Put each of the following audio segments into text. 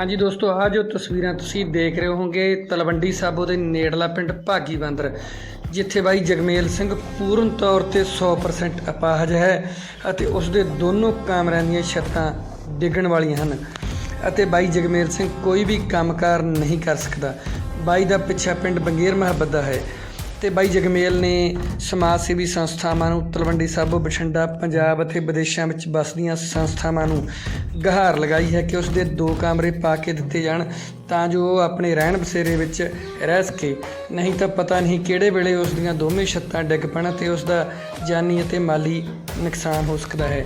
ਹਾਂਜੀ ਦੋਸਤੋ, ਆਹ ਜੋ ਤਸਵੀਰਾਂ ਤੁਸੀਂ ਦੇਖ ਰਹੇ ਹੋਗੇ ਤਲਵੰਡੀ ਸਾਬੋ ਦੇ ਨੇੜਲਾ ਪਿੰਡ ਭਾਗੀ ਬੰਦਰ, ਜਿੱਥੇ ਬਾਈ ਜਗਮੇਲ ਸਿੰਘ ਪੂਰਨ ਤੌਰ ਤੇ 100% ਅਪਾਹਜ ਹੈ ਅਤੇ ਉਸ ਦੇ ਦੋਨੋਂ ਕਮਰਿਆਂ ਦੀਆਂ ਛੱਤਾਂ ਡਿੱਗਣ ਵਾਲੀਆਂ ਹਨ ਅਤੇ ਬਾਈ ਜਗਮੇਲ ਸਿੰਘ ਕੋਈ ਵੀ ਕੰਮਕਾਰ ਨਹੀਂ ਕਰ ਸਕਦਾ। ਬਾਈ ਦਾ ਪਿੱਛਾ ਪਿੰਡ ਬੰਗੇਰ ਮੁਹੱਬਤ ਦਾ ਹੈ। ਤੇ ਬਾਈ ਜਗਮੇਲ ਨੇ ਸਮਾਜ ਸੇਵੀ ਸੰਸਥਾਵਾਂ ਨੂੰ ਤਲਵੰਡੀ ਸਾਬੋ ਬਠਿੰਡਾ ਪੰਜਾਬ ਅਤੇ ਵਿਦੇਸ਼ਾਂ ਵਿੱਚ ਵਸਦੀਆਂ ਸੰਸਥਾਵਾਂ ਨੂੰ ਗਹਾਰ ਲਗਾਈ ਹੈ ਕਿ ਉਸ ਦੇ ਦੋ ਕਮਰੇ ਪਾ ਕੇ ਦਿੱਤੇ ਜਾਣ ਤਾਂ ਜੋ ਉਹ ਆਪਣੇ ਰਹਿਣ ਬਸੇਰੇ ਵਿੱਚ ਰਹਿ ਸਕੇ। ਨਹੀਂ ਤਾਂ ਪਤਾ ਨਹੀਂ ਕਿਹੜੇ ਵੇਲੇ ਉਸ ਦੀਆਂ ਦੋਵੇਂ ਛੱਤਾਂ ਡਿੱਗ ਪੈਣ ਤੇ ਉਸ ਦਾ ਜਾਨੀ ਅਤੇ ਮਾਲੀ ਨੁਕਸਾਨ ਹੋ ਸਕਦਾ ਹੈ।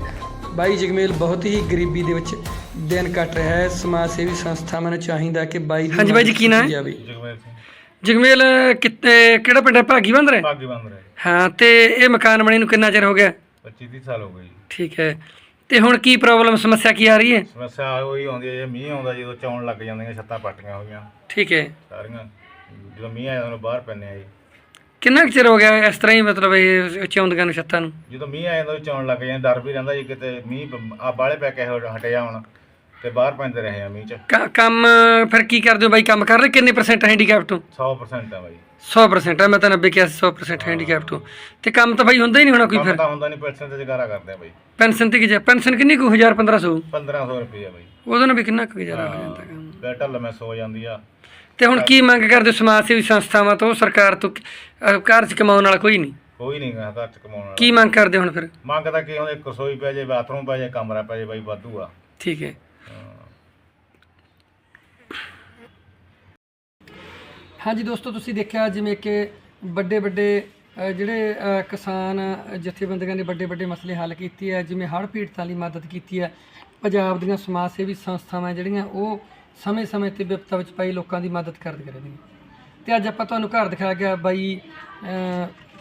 ਬਾਈ ਜਗਮੇਲ ਬਹੁਤ ਹੀ ਗਰੀਬੀ ਦੇ ਵਿੱਚ ਦਿਨ ਕੱਟ ਰਿਹਾ ਹੈ। ਸਮਾਜ ਸੇਵੀ ਸੰਸਥਾਵਾਂ ਨੂੰ ਚਾਹੀਦਾ ਕਿ ਬਾਈ ਦੀ ਹਾਂਜੀ ਬਾਈ ਜੀ, ਕੀ ਨਾਂ ਹੈ? ਜਗਮੇਲ ਸਿੰਘ। ਜਗਮੇਲ ਕਿਤੇ ਕਿਹੜਾ ਪਿੰਡ ਹੈ? ਭਾਗੀ ਬੰਦਰ ਹੈ ਭਾਗੀ ਬੰਦ ਰਹੇ। ਹਾਂ ਤੇ ਇਹ ਮਕਾਨ ਬਣੇ ਨੂੰ ਕਿੰਨਾ ਚਿਰ ਹੋ ਗਿਆ? 25 30 ਸਾਲ ਹੋ ਗਏ ਜੀ। ਠੀਕ ਹੈ। ਤੇ ਹੁਣ ਕੀ ਪ੍ਰੋਬਲਮ ਸਮੱਸਿਆ ਕੀ ਆ ਰਹੀ ਹੈ? ਸਮੱਸਿਆ ਉਹੀ ਆਉਂਦੀ ਹੈ ਜੇ ਮੀਂਹ ਆਉਂਦਾ ਜਦੋਂ ਚੌਣ ਲੱਗ ਜਾਂਦੀਆਂ ਛੱਤਾਂ ਪੱਟੀਆਂ ਹੋਈਆਂ। ਠੀਕ ਹੈ। ਸਾਰੀਆਂ ਜਦੋਂ ਮੀਂਹ ਆ ਜਾਂਦਾ ਬਾਹਰ ਪੈਂਦੇ ਆ ਜੀ। ਕਿੰਨਾ ਕੁ ਚਿਰ ਹੋ ਗਿਆ ਇਸ ਤਰ੍ਹਾਂ ਹੀ ਮਤਲਬ ਇਹ ਚੌਂਦੀਆਂ ਨੂੰ ਛੱਤਾਂ ਨੂੰ? ਜਦੋਂ ਮੀਂਹ ਆ ਜਾਂਦਾ ਉਦੋਂ ਚੌਣ ਲੱਗ ਜਾਂਦਾ ਡਰ ਵੀ ਰਹਿੰਦਾ ਜੀ ਕਿਤੇ ਮੀਂਹ ਆ ਬਾਲੇ ਪੈ ਕੇ ਹਟਿਆ ਹੁਣ। ਤੇ ਬਾਹਰ ਪੈਂਦੇ ਰਹੇ ਆ ਮੀਂਹ ਚ। ਕ- ਕੰਮ ਫਿਰ ਕੀ ਕਰਦੇ ਹੋ ਬਾਈ? ਕੰਮ ਕਰ ਰਹੇ ਕਿੰਨੇ ਪਰਸੈਂਟ ਹੈਂਡੀਕੈਪ ਤੋਂ? 100% ਆ ਬਾਈ। 100% ਹੈ ਮੈਂ ਤਾਂ 90 ਕਿਹਾ ਸੀ 100% ਹੈਂਡੀਕੈਪ ਤੋਂ। ਤੇ ਕੰਮ ਤਾਂ ਬਾਈ ਹੁੰਦਾ ਹੀ ਨਹੀਂ ਹੋਣਾ ਕੋਈ ਕੰਮ ਫਿਰ? ਤਾਂ ਹੁੰਦਾ ਨਹੀਂ ਪੈਸੇ ਤੇ ਜਗਾਰਾ ਕਰਦੇ ਆ ਬਾਈ। ਪੈਨਸ਼ਨ ਤੇ ਕੀ ਜਾ? ਪੈਨਸ਼ਨ ਕਿੰਨੀ ਕੁ? 1000 1500 1500 ਰੁਪਏ ਬਾਈ। ਉਹਦੇ ਨਾਲ ਵੀ ਕਿੰਨਾ ਕੁ ਗੁਜ਼ਾਰਾ ਹੋ ਜਾਂਦਾ ਕੰਮ? ਬੈਠਾ ਲੰਮੇ ਸੋ ਜਾਂਦੀ ਆ। ਤੇ ਹੁਣ ਕੀ ਮੰਗ ਕਰਦੇ ਹੋ ਸਮਾਜ ਸੇਵੀ ਸੰਸਥਾਵਾਂ ਤੋਂ? ਸਰਕਾਰ ਤੋਂ? ਅਹ ਘਰ 'ਚ ਕਮਾਉਣ ਵਾਲਾ ਕੋਈ ਨਹੀਂ? ਕੋਈ ਨਹੀਂ ਗਾ ਘਰ ਚ ਕਮਾਉਣ ਵਾਲਾ। ਕੀ ਮੰਗ ਕਰਦੇ ਹੋ ਹੁਣ ਫਿਰ? ਮੰਗ ਤਾਂ ਕੀ ਹੁੰਦਾ ਇੱਕ ਰਸੋਈ ਪੈ ਜੇ ਬਾਥਰੂਮ ਪੈ ਜੇ ਕਮਰਾ ਪੈ ਜੇ ਬਾਈ ਵਾਧੂ ਆ। ਠੀਕ ਹੈ ਹਾਂ। ਹਾਂਜੀ ਦੋਸਤੋ, ਤੁਸੀਂ ਦੇਖਿਆ ਜਿਵੇਂ ਕਿ ਵੱਡੇ ਵੱਡੇ ਜਿਹੜੇ ਕਿਸਾਨ ਜਥੇਬੰਦੀਆਂ ਨੇ ਵੱਡੇ ਵੱਡੇ ਮਸਲੇ ਹੱਲ ਕੀਤੇ ਆ, ਜਿਵੇਂ ਹੜ੍ਹ ਪੀੜਤਾਂ ਲਈ ਮਦਦ ਕੀਤੀ ਹੈ ਪੰਜਾਬ ਦੀਆਂ ਸਮਾਜ ਸੇਵੀ ਸੰਸਥਾਵਾਂ ਜਿਹੜੀਆਂ, ਉਹ ਸਮੇਂ-ਸਮੇਂ ਤੇ ਵਿਪਤਾ ਵਿੱਚ ਪਈ ਲੋਕਾਂ ਦੀ ਮਦਦ ਕਰਦੇ ਰਹਿੰਦੀਆਂ ਤੇ ਅੱਜ ਆਪਾਂ ਤੁਹਾਨੂੰ ਘਰ ਦਿਖਾਇਆ ਗਿਆ ਬਾਈ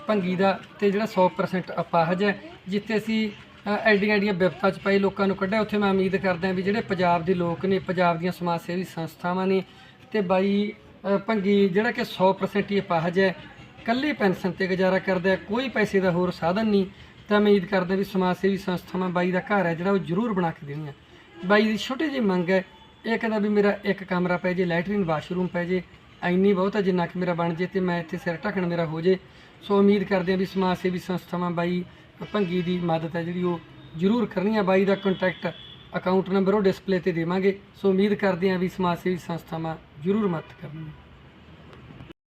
ਭੰਗੀ ਦਾ ਤੇ ਜਿਹੜਾ 100% ਅਪਾਹਜ ਹੈ, ਜਿੱਥੇ ਅਸੀਂ ਐਡੀਆਂ ਐਡੀਆਂ ਵਿਪਤਾ 'ਚ ਪਏ ਲੋਕਾਂ ਨੂੰ ਕੱਢਿਆ। ਉੱਥੇ ਮੈਂ ਉਮੀਦ ਕਰਦਾ ਵੀ ਜਿਹੜੇ ਪੰਜਾਬ ਦੇ ਲੋਕ ਨੇ, ਪੰਜਾਬ ਦੀਆਂ ਸਮਾਜ ਸੇਵੀ ਸੰਸਥਾਵਾਂ ਨੇ, ਤੇ ਬਾਈ ਭੰਗੀ ਜਿਹੜਾ ਕਿ 100% ਹੀ ਅਪਾਹਜ ਹੈ। ਕੱਲੀ ਪੈਨਸ਼ਨ ਤੇ ਗੁਜ਼ਾਰਾ ਕਰਦਾ ਹੈ, ਕੋਈ ਪੈਸੇ ਦਾ ਹੋਰ ਸਾਧਨ ਨਹੀਂ। ਤਾਂ ਉਮੀਦ ਕਰਦਾ ਵੀ ਸਮਾਜ ਸੇਵੀ ਸੰਸਥਾਵਾਂ ਬਾਈ ਦਾ ਘਰ ਹੈ ਜਿਹੜਾ ਉਹ ਜ਼ਰੂਰ ਬਣਾ ਕੇ ਦੇਣੀਆਂ ਬਾਈ ਦੀ ਛੋਟੀ ਜਿਹੀ ਮੰਗ ਹੈ ਇਹ ਕਹਿੰਦਾ ਵੀ ਮੇਰਾ ਇੱਕ ਕਮਰਾ ਪੈ ਜੇ ਲੈਟਰਿਨ ਵਾਸ਼ਰੂਮ ਪੈ ਜੇ ਐਨੀ ਬਹੁਤ ਹੈ ਜਿੰਨਾ ਕਿ ਮੇਰਾ ਬਣ ਜੇ ਤੇ ਮੈਂ ਇੱਥੇ ਸਿਰ ਢੱਕਣ ਮੇਰਾ ਹੋ ਜੇ। ਸੋ ਉਮੀਦ ਕਰਦੇ ਹਾਂ ਵੀ ਸਮਾਜ ਸੇਵੀ ਸੰਸਥਾਵਾਂ ਬਾਈ ਭੰਗੀ ਦੀ ਮਦਦ ਹੈ ਜਿਹੜੀ ਉਹ ਜ਼ਰੂਰ ਕਰਨੀ ਹੈ। ਬਾਈ ਦਾ ਕੰਟੈਕਟ ਅਕਾਊਂਟ ਨੰਬਰ ਉਹ ਡਿਸਪਲੇ ਤੇ ਦੇਵਾਂਗੇ। ਸੋ ਉਮੀਦ ਕਰਦੇ ਹਾਂ ਵੀ ਸਮਾਜ ਸੇਵੀ ਸੰਸਥਾਵਾਂ ਜ਼ਰੂਰ ਮਦਦ ਕਰਨਗੀਆਂ।